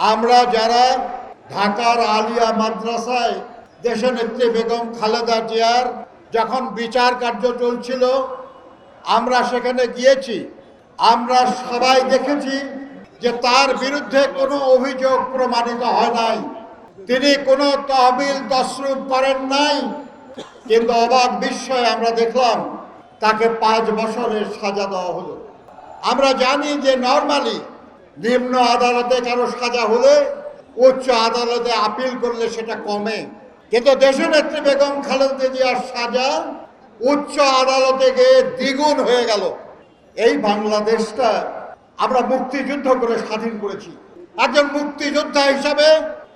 আমরা যারা ঢাকার আলিয়া মাদ্রাসায় দেশনেত্রী বেগম খালেদা জিয়ার যখন বিচার কার্য চলছিল, আমরা সেখানে গিয়েছি। আমরা সবাই দেখেছি যে তার বিরুদ্ধে কোনো অভিযোগ প্রমাণিত হয় নাই। তিনি কোনো তহবিল তসরুপ করেন নাই। কিন্তু অবাক বিস্ময়ে আমরা দেখলাম, তাকে পাঁচ বছরের সাজা দেওয়া হলো। আমরা জানি যে নর্মালি নিম্ন আদালতে কারও সাজা হলে উচ্চ আদালতে আপিল করলে সেটা কমে। কিন্তু দেশনেত্রী বেগম খালেদা জিয়ার সাজা উচ্চ আদালতে গিয়ে দ্বিগুণ হয়ে গেল। এই বাংলাদেশটা আমরা মুক্তিযুদ্ধ করে স্বাধীন করেছি। একজন মুক্তিযোদ্ধা হিসাবে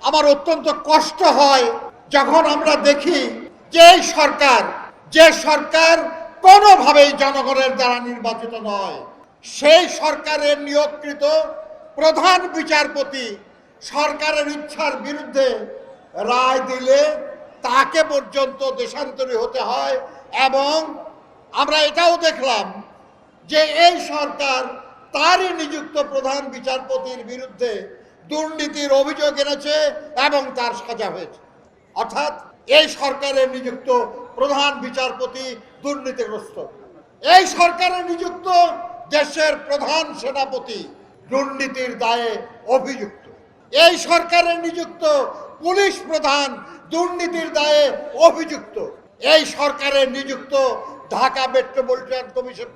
আমার অত্যন্ত কষ্ট হয় যখন আমরা দেখি যে সরকার যে সরকার কোনোভাবেই জনগণের দ্বারা নির্বাচিত নয়। সেই সরকারের নিয়োগকৃত প্রধান বিচারপতি সরকারের ইচ্ছার বিরুদ্ধে রায় দিলে তাকে পর্যন্ত দেশান্তরী হতে হয় এবং আমরা এটাও দেখলাম যে এই সরকার তারই নিযুক্ত প্রধান বিচারপতির বিরুদ্ধে দুর্নীতির অভিযোগ এনেছে এবং তার সাজা হয়েছে। অর্থাৎ এই সরকারের নিযুক্ত প্রধান বিচারপতি দুর্নীতিগ্রস্ত। এই সরকারের নিযুক্ত দেশের প্রধান সেনাপতি দুর্নীতির দায়ে অভিযুক্ত। এই সরকারের নিযুক্ত পুলিশ প্রধান দুর্নীতির দায়ে অভিযুক্ত। এই সরকারের নিযুক্ত ঢাকা মেট্রোপলিটন কমিশন,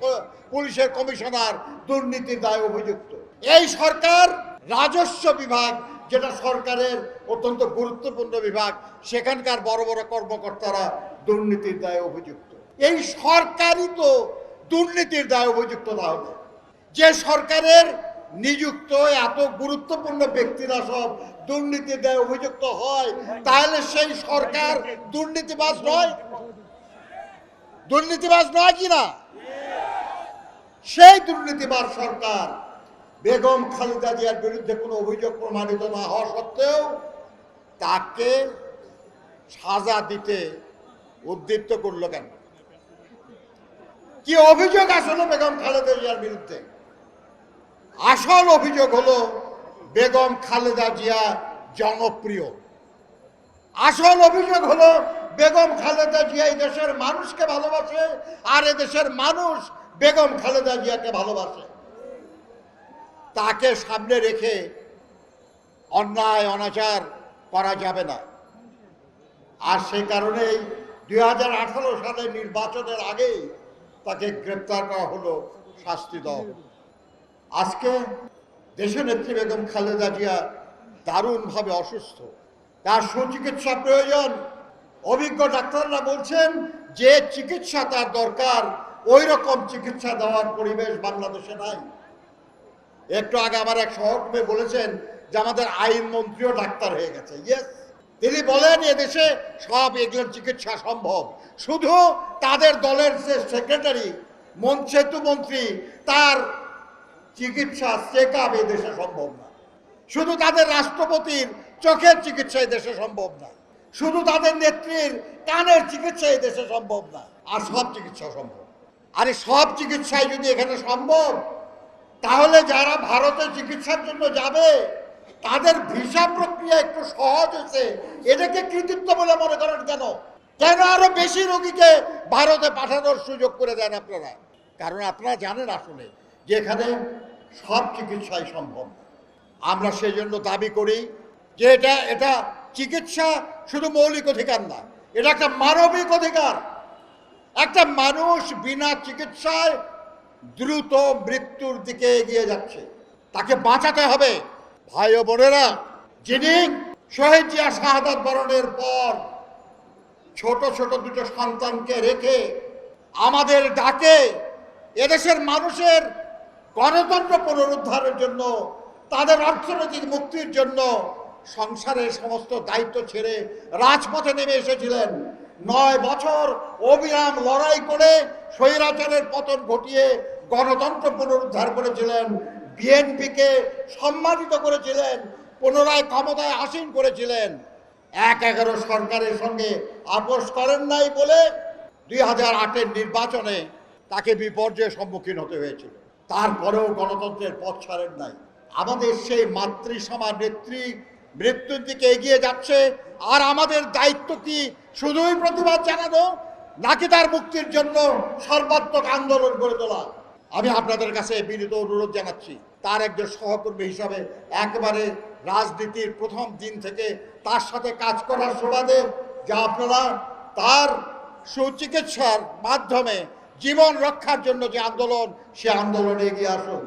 পুলিশের কমিশনার দুর্নীতির দায়ে অভিযুক্ত। এই সরকার রাজস্ব বিভাগ, যেটা সরকারের অত্যন্ত গুরুত্বপূর্ণ বিভাগ, সেখানকার বড় বড় কর্মকর্তারা দুর্নীতির দায়ে অভিযুক্ত। এই সরকারই তো দুর্নীতির দায়ে অভিযুক্ত না হলে যে সরকারের নিযুক্ত এত গুরুত্বপূর্ণ ব্যক্তিরা সব দুর্নীতির দায়ে অভিযুক্ত হয়, তাহলে সেই সরকার দুর্নীতিবাজ নয়? দুর্নীতিবাজ নয় কি না? সেই দুর্নীতিবাজ সরকার বেগম খালেদা জিয়ার বিরুদ্ধে কোনো অভিযোগ প্রমাণিত না হওয়া সত্ত্বেও তাকে সাজা দিতে উদ্দীপ্ত করল কেন? কি অভিযোগ আসলে বেগম খালেদা জিয়ার বিরুদ্ধে? আসল অভিযোগ হলো বেগম খালেদা জিয়া জনপ্রিয়। আসল অভিযোগ হলো বেগম খালেদা জিয়া এই দেশের মানুষকে ভালোবাসে আর দেশের মানুষ বেগম খালেদা জিয়াকে ভালোবাসে। তাকে সামনে রেখে অন্যায়, অনাচার করা যাবে না। আর সে কারণেই দুই সালের নির্বাচনের আগেই তাকে গ্রেপ্তার করা হলো শাস্তি দেওয়া। আজকে দেশের নেত্রী বেগম খালেদা জিয়া দারুণভাবে অসুস্থ। তার সুচিকিৎসা প্রয়োজন। অভিজ্ঞ ডাক্তাররা বলছেন, যে চিকিৎসা তার দরকার ওই রকম চিকিৎসা দেওয়ার পরিবেশ বাংলাদেশে নাই। একটু আগে আমার এক সহকর্মী বলেছেন যে আমাদের আইন মন্ত্রীও ডাক্তার হয়ে গেছে। ইয়েস তিনি বলেন, এদেশে সব এগুলোর চিকিৎসা সম্ভব। শুধু তাদের দলের যে সেক্রেটারি সেতু মন্ত্রী, তার চিকিৎসা চেক আপ দেশে সম্ভব না। শুধু তাদের রাষ্ট্রপতির চোখের চিকিৎসা দেশে সম্ভব না। শুধু তাদের নেত্রীর কানের চিকিৎসা দেশে সম্ভব না, আর সব চিকিৎসা সম্ভব। আরে সব চিকিৎসাই যদি এখানে সম্ভব, তাহলে যারা ভারতে চিকিৎসার জন্য যাবে, তাদের ভিসা প্রক্রিয়া একটু সহজ হয়েছে। এটাকে কৃতিত্ব বলে মনে করেন কেন? কেন আরও বেশি রোগীকে ভারতে পাঠানোর সুযোগ করে দেন আপনারা? কারণ আপনারা জানেন আসলে যে এখানে সব চিকিৎসাই সম্ভব। আমরা সেই জন্য দাবি করি যে এটা এটা চিকিৎসা শুধু মৌলিক অধিকার না, এটা একটা মানবিক অধিকার। একটা মানুষ বিনা চিকিৎসায় দ্রুত মৃত্যুর দিকে এগিয়ে যাচ্ছে। তাকে বাঁচাতে হবে। ভাই ও বোনেরা, যিনি শহীদ জিয়া শাহাদাত বরণের পর ছোট ছোট দুটো সন্তানকে রেখে আমাদের ডাকে, এদেশের মানুষের গণতন্ত্র পুনরুদ্ধারের জন্য, তাদের অর্থনৈতিক মুক্তির জন্য সংসারের সমস্ত দায়িত্ব ছেড়ে রাজপথে নেমে এসেছিলেন। নয় বছর অবিরাম লড়াই করে স্বৈরাচারের পতন ঘটিয়ে গণতন্ত্র পুনরুদ্ধার করেছিলেন। বিএনপিকে সম্মানিত করেছিলেন, পুনরায় ক্ষমতায় আসীন করেছিলেন। এক এগারো সরকারের সঙ্গে আপোষ করেন নাই বলে দুই হাজার আটের নির্বাচনে তাকে বিপর্যয়ের সম্মুখীন হতে হয়েছিল। তারপরেও গণতন্ত্রের পথ ছাড়েন নাই। আমাদের সেই মাতৃসভা নেত্রী মৃত্যুর দিকে এগিয়ে যাচ্ছে, আর আমাদের দায়িত্ব কি শুধুই প্রতিবাদ জানানো, নাকি তার মুক্তির জন্য সর্বাত্মক আন্দোলন গড়ে তোলা? আমি আপনাদের কাছে বিনীত অনুরোধ জানাচ্ছি, তার একজন সহকর্মী হিসাবে একবারে রাজনীতির প্রথম দিন থেকে তার সাথে কাজ করার সুবাদে যা আপনারা তার সুচিকিৎসার মাধ্যমে জীবন রক্ষার জন্য যে আন্দোলন সে আন্দোলনে এগিয়ে আসুন।